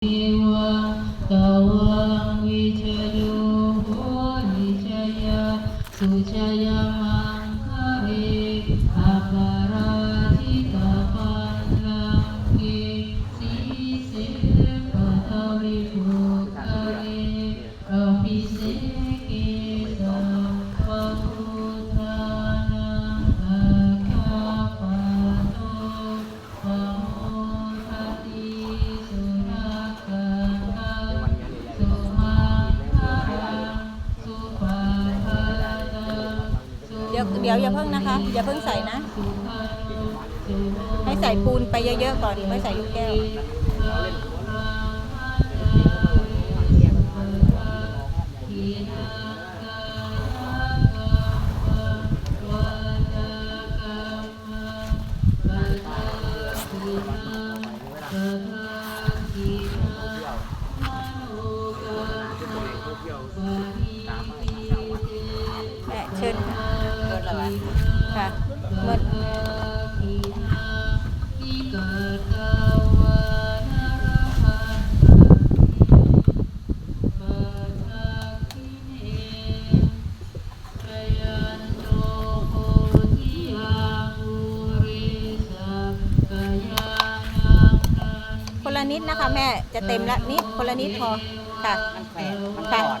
南无大王维迦卢波尼迦雅苏迦雅。๋ยวเดี๋ยวอย่าเพิ่งนะคะ อย่าเพิ่งใส่นะ ให้ใส่ปูนไปเยอะๆก่อนไม่ใส่ลูกแก้วเลยวะค่ะหมดคนละนิดนะคะ แม่จะเต็มละนิดคนละนิดพอค่ะมันแขวนมันกอด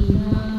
Amen.